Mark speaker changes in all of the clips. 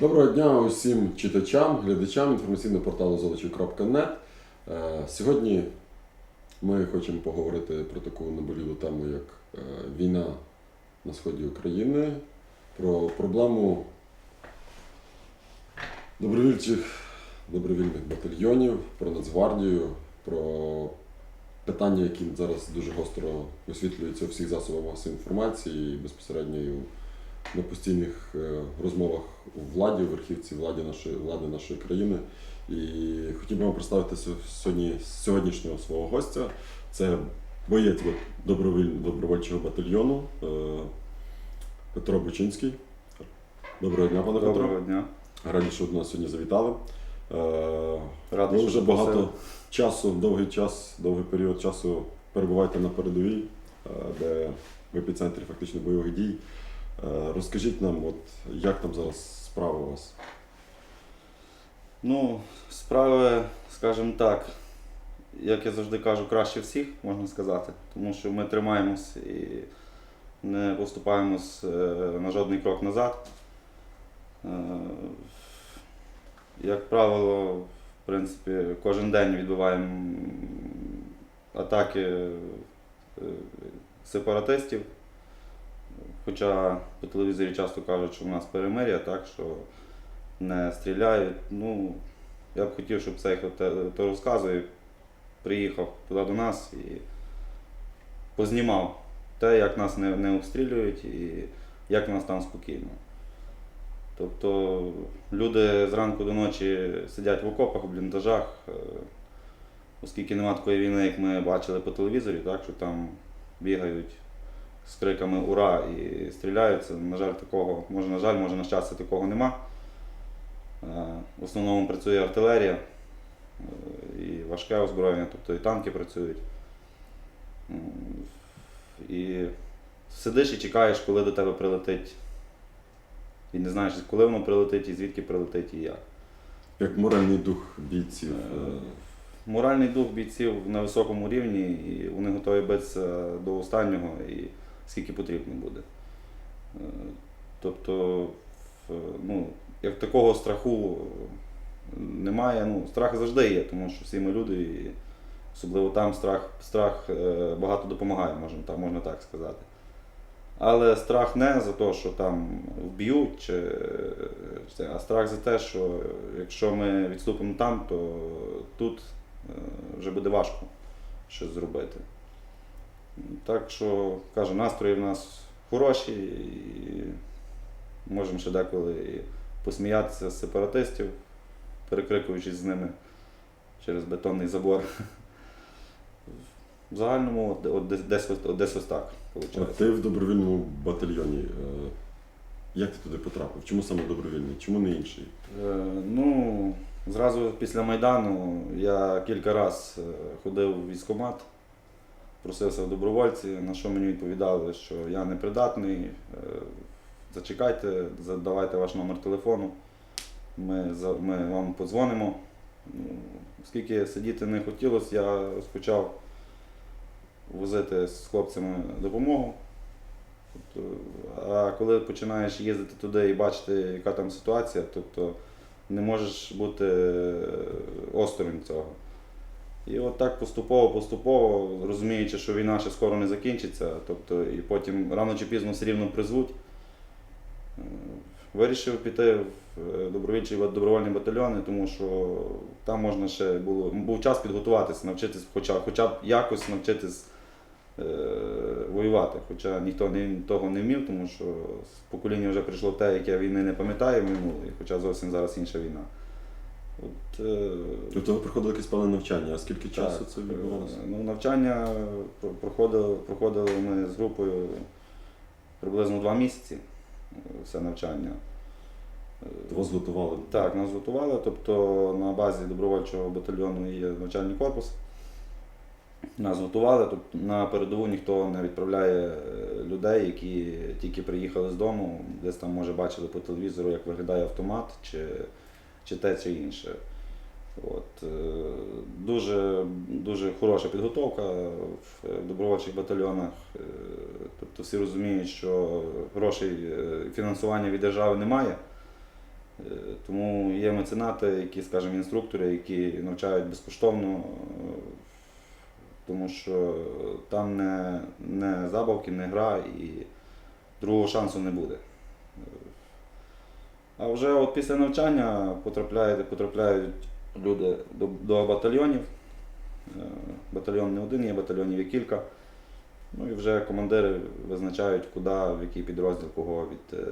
Speaker 1: Доброго дня усім читачам, глядачам інформаційного порталу золочів.нет. Е, Сьогодні ми хочемо поговорити про таку наболілу тему, як е, війна на сході України, про проблему добровольчих добровільних батальйонів, про Нацгвардію, про питання, які зараз дуже гостро висвітлюються у всіх засобах масової інформації і безпосередньо на постійних е, розмовах у владі, у верхівці влади нашої влади нашої країни. І хотів би вам представити сьо- сьогодні сьогоднішнього свого гостя. Це боєць добровольчого батальйону е, Петро Бучинський. Доброго дня, пане
Speaker 2: Доброго
Speaker 1: Петро.
Speaker 2: дня.
Speaker 1: Раді, що до нас сьогодні завітали. Е,
Speaker 2: Радий,
Speaker 1: ви вже багато часу, довгий час, довгий період часу перебуваєте на передовій, де в епіцентрі фактично бойових дій. Е, Розкажіть нам, от, як там зараз справа у вас?
Speaker 2: Ну, справи, скажімо так, як я завжди кажу, краще всіх, можна сказати. Тому що ми тримаємось і не поступаємось е, на жодний крок назад. Е, Як правило, в принципі, кожен день відбиваємо атаки сепаратистів. Хоча по телевізорі часто кажуть, що в нас перемир'я, так, що не стріляють. Ну, я б хотів, щоб цей, хто то розказує, приїхав туди до нас і познімав те, як нас не, не обстрілюють і як нас там спокійно. Тобто люди зранку до ночі сидять в окопах, в бліндажах, е, оскільки нема такої війни, як ми бачили по телевізорі, так, що там бігають з криками Ура і стріляються. На жаль, такого, може, на жаль, може, на щастя, такого нема. Е, В основному працює артилерія е, і важке озброєння, тобто і танки працюють. І сидиш і чекаєш, коли до тебе прилетить. І не знаєш, коли воно прилетить, і звідки прилетить, і як.
Speaker 1: Як моральний дух бійців?
Speaker 2: Е, Моральний дух бійців на високому рівні, і вони готові битися до останнього і скільки потрібно буде. Е, Тобто, ну, як такого страху немає. Ну, страх завжди є, тому що всі ми люди, і особливо там страх, страх е, багато допомагає, можна, так, можна так сказати. Але страх не за те, що там вб'ють, чи, а страх за те, що якщо ми відступимо там, то тут е, вже буде важко щось зробити. Так що, кажу, настрої в нас хороші і можемо ще деколи і посміятися з сепаратистів, перекрикуючись з ними через бетонний забор. В загальному от, десь, десь, десь ось так виходить.
Speaker 1: От ти в добровільному батальйоні. е, Як ти туди потрапив? Чому саме добровільний? Чому не інший?
Speaker 2: Е, Ну, зразу після Майдану я кілька разів ходив в військкомат, просився в добровольці, на що мені відповідали, що я непридатний. е, Зачекайте, задавайте ваш номер телефону, ми, ми вам подзвонимо. Ну, Оскільки сидіти не хотілося, я розпочав возити з хлопцями допомогу. Тобто, а коли починаєш їздити туди і бачити, яка там ситуація, тобто не можеш бути е, осторонь цього. І от так поступово, поступово, розуміючи, що війна ще скоро не закінчиться, тобто, і потім рано чи пізно все рівно призвуть, е, вирішив піти в е, добровольчі добровольні батальйони, тому що там можна ще було, був час підготуватися, навчитись, хоча, хоча б якось навчитись е, воювати. Хоча ніхто не, того не вмів, тому що з покоління вже прийшло те, яке війни не пам'ятає минулої, хоча зовсім зараз інша війна. От, е,
Speaker 1: Тобто ви проходили якесь певне навчання, а скільки часу
Speaker 2: так,
Speaker 1: це відбувалося?
Speaker 2: е, Ну, навчання проходили, проходили ми з групою приблизно два місяці. е, Все навчання.
Speaker 1: Вас готували?
Speaker 2: так, нас готували, тобто на базі добровольчого батальйону є навчальний корпус. Нас готували, тобто на передову ніхто не відправляє людей, які тільки приїхали з дому, десь там, може, бачили по телевізору, як виглядає автомат чи, чи те, чи інше. От, е, дуже, дуже хороша підготовка в добровольчих батальйонах. Е, Тобто всі розуміють, що грошей е, фінансування від держави немає. Тому є меценати, які, скажімо, інструктори, які навчають безкоштовно, тому що там не, не забавки, не гра і другого шансу не буде. А вже от після навчання потрапляють, потрапляють люди до, до батальйонів. Е, Батальйон не один є, батальйонів є кілька. Ну і вже командири визначають, куди, в який підрозділ кого від, е,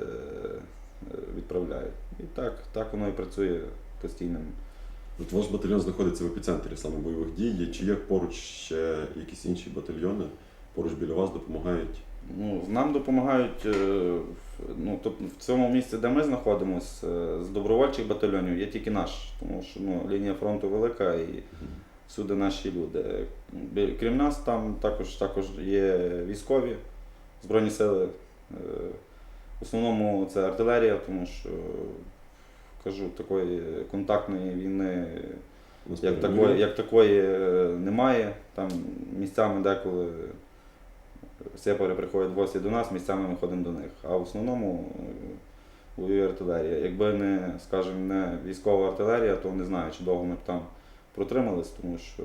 Speaker 2: відправляють. І так, так воно і працює постійним.
Speaker 1: От ваш батальйон знаходиться в епіцентрі саме бойових дій. Чи є поруч ще якісь інші батальйони, поруч біля вас допомагають?
Speaker 2: Ну, нам допомагають е, ну, тобто в цьому місці, де ми знаходимося, з добровольчих батальйонів є тільки наш, тому що ну, лінія фронту велика і всюди наші люди. Крім нас, там також, також є військові Збройні сили. Е, В основному це артилерія, тому що кажу, такої контактної війни як такої, як такої е, немає. Там місцями деколи сепари приходять в гості до нас, місцями ми ходимо до них. А в основному е, воює артилерія. Якби не, скажімо, не військова артилерія, то не знаю, чи довго ми б там протримались, тому що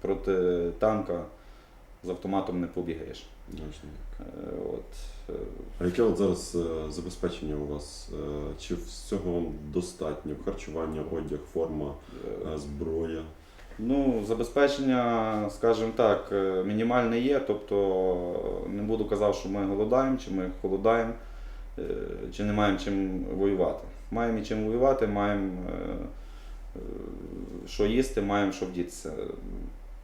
Speaker 2: проти танка з автоматом не побігаєш. Е, От. е,
Speaker 1: А яке от зараз е, забезпечення у вас? Е, Чи всього вам достатньо? Харчування, одяг, форма,
Speaker 2: е,
Speaker 1: е, зброя?
Speaker 2: Ну, забезпечення, скажімо так, е, мінімальне є. Тобто не буду казати, що ми голодаємо, чи ми холодаємо, е, чи не маємо чим воювати. Маємо і чим воювати, маємо е, е, що їсти, маємо що вдітися.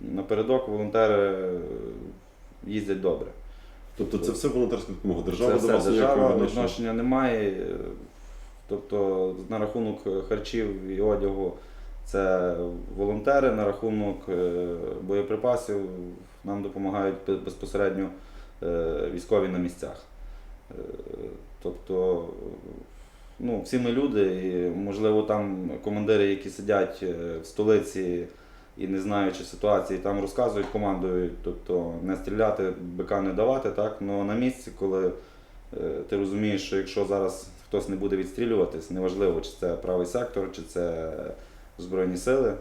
Speaker 2: Напередок волонтери е, їздять добре.
Speaker 1: Тобто це все волонтерська допомога. Держава
Speaker 2: Це
Speaker 1: до вас
Speaker 2: держава
Speaker 1: відношення?
Speaker 2: немає. е, Тобто на рахунок харчів і одягу це волонтери, на рахунок е, боєприпасів нам допомагають безпосередньо е, військові на місцях. Е, Тобто, ну, всі ми люди, і можливо там командири, які сидять в столиці і не знаючи ситуації, там розказують, командують, тобто не стріляти, бика не давати, так? але на місці, коли ти розумієш, що якщо зараз хтось не буде відстрілюватись, неважливо, чи це правий сектор, чи це Збройні сили,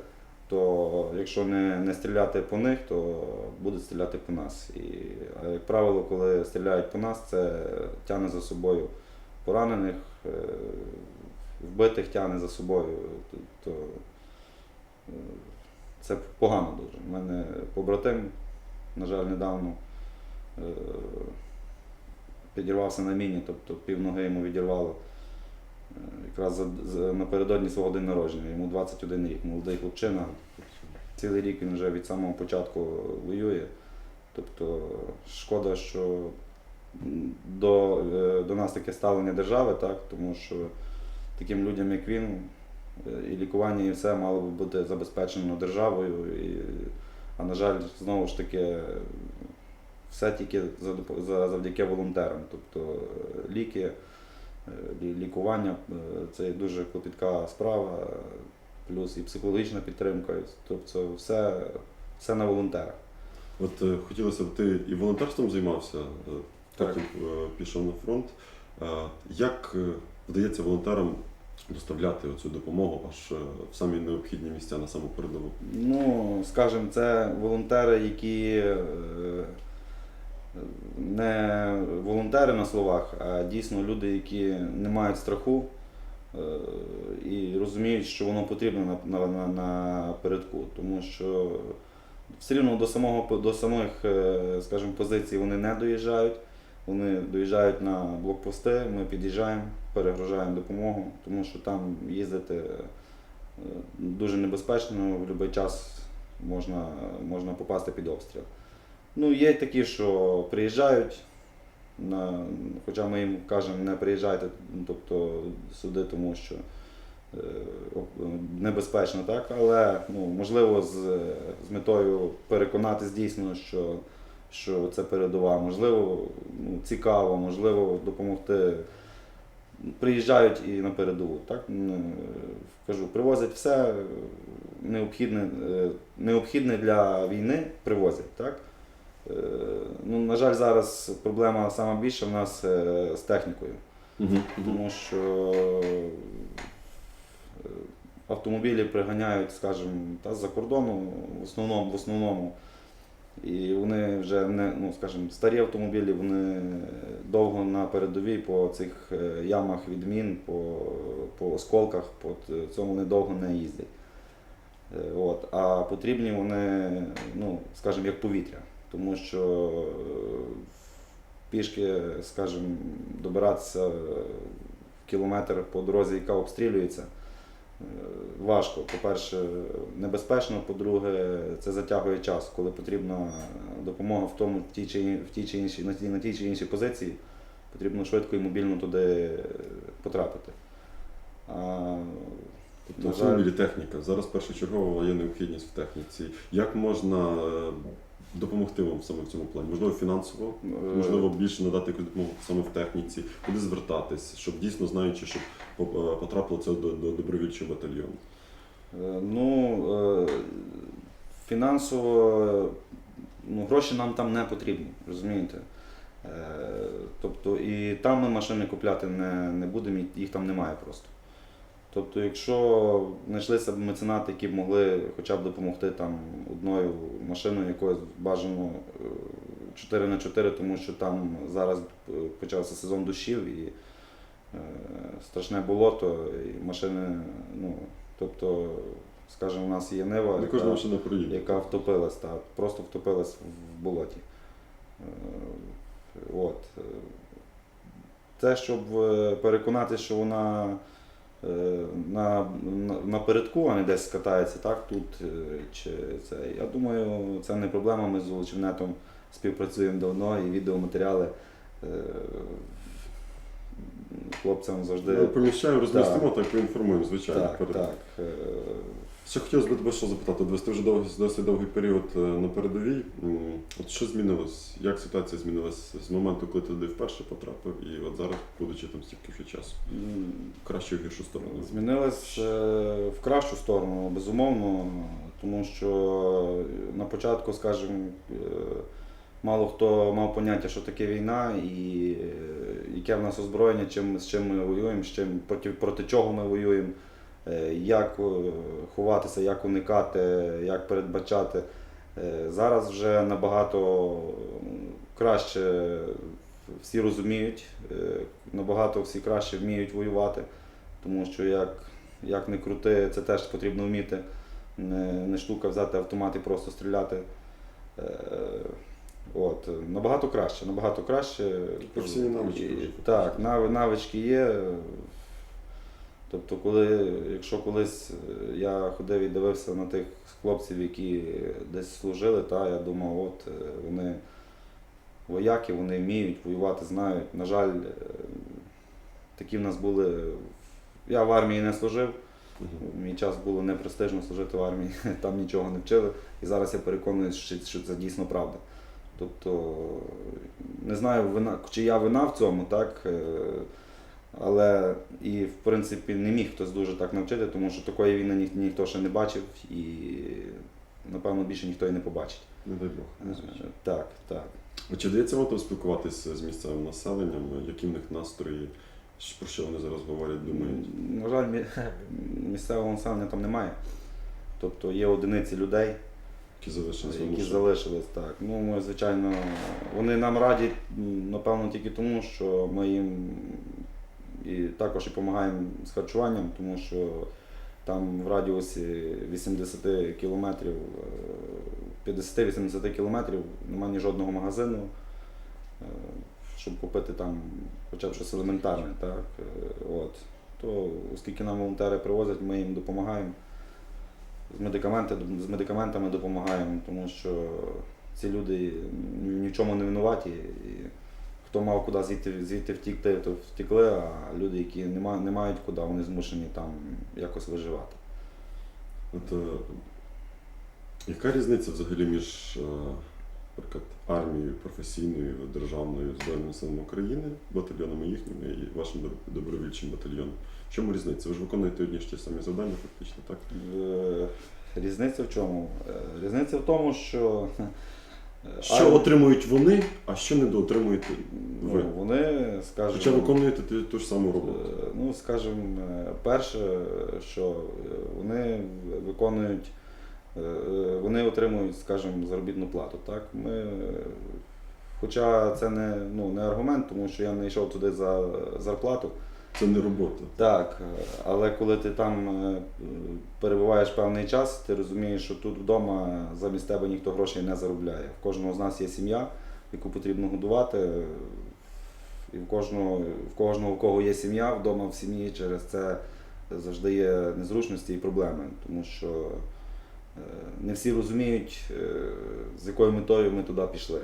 Speaker 2: то якщо не, не стріляти по них, то будуть стріляти по нас. І, як правило, коли стріляють по нас, це тягне за собою поранених, е, вбитих тягне за собою. Тобто е, це погано дуже. У мене побратим, на жаль, недавно е, підірвався на міні, тобто пів ноги йому відірвало. Е, Якраз напередодні свого день народження, йому 21 рік, молодий хлопчина. Цілий рік він вже від самого початку воює. Тобто шкода, що до, е, до нас таке ставлення держави, так? тому що таким людям, як він, е, і лікування, і все мало би бути забезпечено державою. І, а на жаль, знову ж таки, все тільки завдяки волонтерам. Тобто ліки, лі- лікування е, це дуже клопітка справа, е, плюс і психологічна підтримка. Тобто все, все на волонтерах.
Speaker 1: От е, хотілося б, ти і волонтерством займався, е,
Speaker 2: Так.
Speaker 1: потім е, пішов на фронт. Е, Як е, вдається волонтерам доставляти оцю допомогу аж е, в самі необхідні місця на саму передову?
Speaker 2: Ну, скажімо, це волонтери, які е, не волонтери на словах, а дійсно люди, які не мають страху е, і розуміють, що воно потрібно на, на, на, на передку. Тому що все рівно до, самого, до самих, е, скажімо, позицій вони не доїжджають. Вони доїжджають на блокпости, ми під'їжджаємо, перегружаємо допомогу, тому що там їздити е, дуже небезпечно, в будь-який час можна, можна попасти під обстріл. Ну, є такі, що приїжджають, на, хоча ми їм кажемо, не приїжджайте ну, тобто, сюди, тому що е, небезпечно, так? але ну, можливо з, з метою переконатись дійсно, що, що це передова, можливо, ну, цікаво, можливо, допомогти. Приїжджають і на передову. Так? Ну, Кажу, привозять все е, необхідне, е, необхідне для війни, привозять. Так? Е, Ну, на жаль, зараз проблема сама більша в нас е, з технікою.
Speaker 1: Угу.
Speaker 2: тому що е, автомобілі приганяють, скажімо, та з-за кордону в основному, в основному. І вони вже не, ну, скажімо, старі автомобілі, вони довго на передовій по цих ямах відмін, по, по осколках, по цьому вони довго не їздять. От. А потрібні вони, ну, скажімо, як повітря. Тому що е, пішки, скажімо, добиратися в кілометр по дорозі, яка обстрілюється, е, важко. По-перше, небезпечно, по-друге, це затягує час, коли потрібна допомога в тому, в тій чи, в тій чи іншій, на тій, на тій чи іншій позиції, потрібно швидко і мобільно туди потрапити. А, тут,
Speaker 1: На
Speaker 2: на жаль,
Speaker 1: техніка. Зараз першочергова є необхідність в техніці. Як можна допомогти вам саме в цьому плані? Можливо, фінансово,
Speaker 2: е,
Speaker 1: можливо, більше надати якусь допомогу саме в техніці, куди звертатись, щоб дійсно знаючи, щоб е, потрапило це до, до добровільчого батальйону.
Speaker 2: Е, Ну, фінансово ну, гроші нам там не потрібні, розумієте? Тобто і там ми машини купляти не, не будемо, їх там немає просто. Тобто, якщо знайшлися б меценати, які б могли хоча б допомогти там одною машиною, якоюсь бажано 4 на 4 тому що там зараз е, почався сезон дощів і е, страшне болото, і машини, ну, тобто, скажімо, у нас є Нива,
Speaker 1: Не
Speaker 2: яка, яка втопилась, та, просто втопилась в болоті. Е, От. е, Те, щоб е, переконатися, що вона е, на, на, напередку, а не десь катається, так, тут е, чи це. Я думаю, це не проблема. Ми з Волочівнетом співпрацюємо давно і відеоматеріали е, хлопцям завжди.
Speaker 1: Ми поміщаємо, розмістимо,
Speaker 2: Так.
Speaker 1: так поінформуємо, звичайно.
Speaker 2: так, так.
Speaker 1: Ще хотілося б тебе що запитати. Ти вже довгий, досить довгий період е, на передовій. От що змінилось? Як ситуація змінилась з моменту, коли ти туди вперше потрапив, і от зараз, будучи там стільки вже часу? В кращу і гіршу сторону.
Speaker 2: Змінилось е, в кращу сторону, безумовно, тому що на початку, скажімо, е, мало хто мав поняття, що таке війна, і яке в нас озброєння, чим, з чим ми воюємо, з чим, проти, проти чого ми воюємо, як е, ховатися, як уникати, як передбачати. Е, Зараз вже набагато краще всі розуміють, е, набагато всі краще вміють воювати. Тому що як, як не крути, це теж потрібно вміти. Не, не штука взяти автомат і просто стріляти. Е, от, набагато краще, набагато краще.
Speaker 1: Професійні навички
Speaker 2: Так, навички є. Тобто, коли, якщо колись е, я ходив і дивився на тих хлопців, які десь служили, та, я думав, от е, вони вояки, вони вміють воювати, знають. На жаль, е, такі в нас були. Я в армії не служив.
Speaker 1: Мгм.
Speaker 2: Мій час було не престижно служити в армії, там нічого не вчили. І зараз я переконаний, що, що це дійсно правда. Тобто, не знаю, вина, чи я вина в цьому, так? Але і в принципі не міг хтось дуже так навчити, тому що такої війни ні, ніхто ще не бачив і напевно більше ніхто і не побачить.
Speaker 1: Не дай Бог.
Speaker 2: Так, так.
Speaker 1: А Чи вдається вам там спілкуватися з місцевим населенням? Які в них настрої? Про що вони зараз говорять, думають?
Speaker 2: На жаль, місцевого населення там немає. Тобто є одиниці людей,
Speaker 1: Які залишилися? в
Speaker 2: які залишились так. Ну, ми, звичайно, вони нам раді, напевно, тільки тому, що ми їм і також і допомагаємо з харчуванням, тому що там в радіусі 80 кілометрів, е, 50-80 кілометрів немає ні жодного магазину, е, щоб купити там хоча б щось елементарне. Так? Е, От. То, оскільки нам волонтери привозять, ми їм допомагаємо з, медикаменти, з медикаментами допомагаємо, тому що ці люди ні в чому не винуваті. Хто мав куди звідти, звідти втікти, то втекли, а люди, які не, ма- не мають куди, вони змушені там якось виживати.
Speaker 1: От, е, яка різниця взагалі між е, наприклад, армією професійною, державною Збройними силами України, батальйонами їхніми і вашим добровільчим батальйоном? В чому різниця? Ви ж виконуєте одні ж ті самі завдання, фактично, так?
Speaker 2: Е, Різниця в чому? Е, Різниця в тому, що
Speaker 1: Що
Speaker 2: Армія-
Speaker 1: отримують вони, а що недоотримуєте ви?
Speaker 2: ну, вони, скажімо,
Speaker 1: Хоча виконуєте ту, ту ж саму роботу.
Speaker 2: Е, Ну, скажімо, е, перше, що е, вони виконують, вони отримують, скажімо, заробітну плату. Так? Ми, хоча це не, ну, не аргумент, тому що я не йшов туди за зарплату.
Speaker 1: Це не робота.
Speaker 2: Так, е, але коли ти там е, перебуваєш певний час, ти розумієш, що тут вдома замість тебе ніхто грошей не заробляє. В кожного з нас є сім'я, яку потрібно годувати. І в кожного, в кожного, у кого є сім'я, вдома в сім'ї через це завжди є незручності і проблеми, тому що е, не всі розуміють, з якою метою ми туди пішли.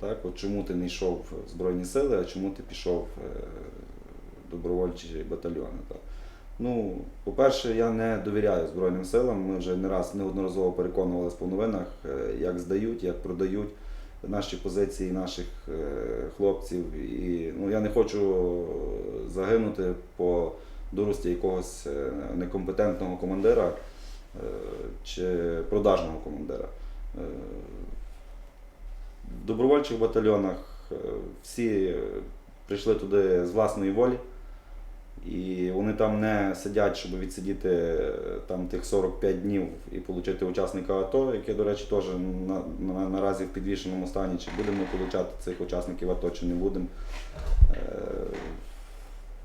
Speaker 2: Так? От чому ти не йшов в Збройні сили, а чому ти пішов в добровольчі батальйони. Ну, по-перше, я не довіряю Збройним силам. Ми вже не раз неодноразово переконувалися по новинах, е, як здають, як продають наші позиції наших е, хлопців. І ну, я не хочу загинути по дурості якогось е, некомпетентного командира чи продажного командира. В добровольчих батальйонах всі прийшли туди з власної волі. І вони там не сидять, щоб відсидіти е, там тих 45 днів і отримати учасника АТО, яке, до речі, теж на, на, наразі в підвішеному стані, чи будемо отримати цих учасників АТО, чи не будемо. Е,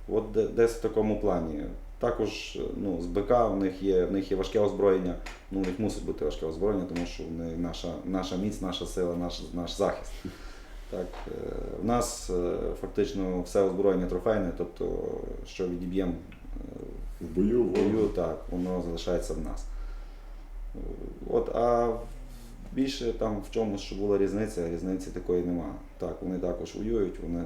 Speaker 2: от десь в такому плані. Також ну, з БК в них є, в них є важке озброєння, ну, у них мусить бути важке озброєння, тому що вони наша, наша міць, наша сила, наш, наш захист. Так, е, в нас е, фактично все озброєння трофейне, тобто що відіб'ємо е,
Speaker 1: В бою,
Speaker 2: в бою, так, воно залишається в нас. От, а більше там в чомусь, що була різниця, різниці такої нема. Так, вони також воюють, вони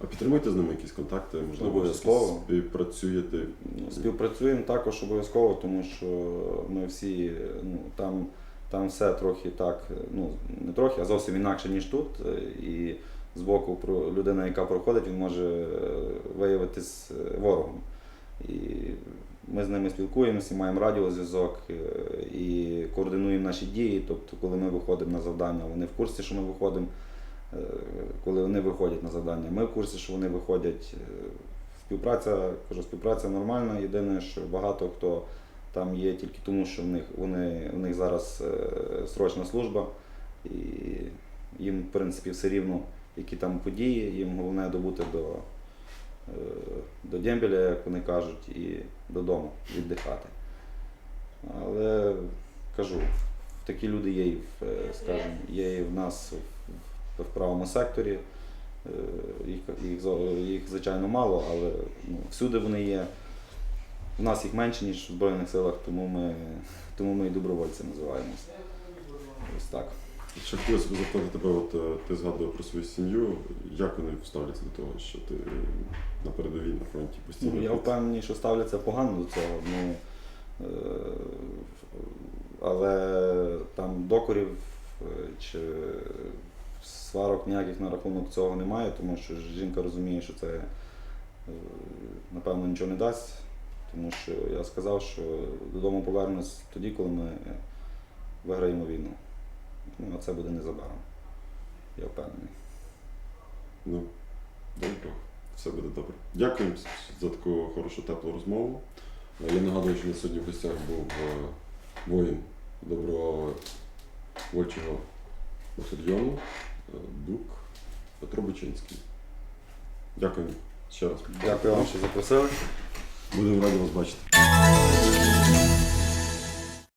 Speaker 1: А підтримуєте з ними якісь контакти, можливо,
Speaker 2: Обов'язково.
Speaker 1: співпрацюєте.
Speaker 2: Ну, Співпрацюємо також обов'язково, тому що ми всі ну, там, там все трохи так, ну не трохи, а зовсім інакше, ніж тут. Е, І з боку людина, яка проходить, він може е, виявитись е, ворогом. І ми з ними спілкуємося, маємо радіозв'язок е, і координуємо наші дії. Тобто, коли ми виходимо на завдання, вони в курсі, що ми виходимо. Е, Коли вони виходять на завдання, ми в курсі, що вони виходять. Е, Співпраця, кажу, співпраця нормальна. Єдине, що багато хто там є тільки тому, що в них вони в них зараз е, срочна служба, і їм, в принципі, все рівно, які там події, їм головне добути до, е, до дембеля, як вони кажуть, і додому віддихати. Але кажу, такі люди є і в, е, скажімо, є і в нас в, правому секторі. Їх, їх, їх звичайно мало, але ну, всюди вони є. У нас їх менше, ніж в Збройних силах, тому ми, тому ми і добровольці називаємося. Ось так.
Speaker 1: Ще хотілося б запитати тебе, от е, ти згадував про свою сім'ю. Як вони ставляться до того, що ти на передовій на фронті постійно?
Speaker 2: Ну, я впевнений, що ставляться погано до цього. Ну, е, але там докорів е, чи сварок ніяких на рахунок цього немає, тому що жінка розуміє, що це напевно нічого не дасть. Тому що я сказав, що додому повернусь тоді, коли ми виграємо війну. Ну, а це буде незабаром. Я впевнений.
Speaker 1: Ну, добре, все буде добре. Дякую за таку хорошу теплу розмову. Е, Я нагадую, що на сьогодні в гостях був е, воїн доброго вольчого батальйону е, Дук Петро Бочинський. Дякую ще раз.
Speaker 2: Дякую вам, що запросили.
Speaker 1: Будемо раді вас бачити.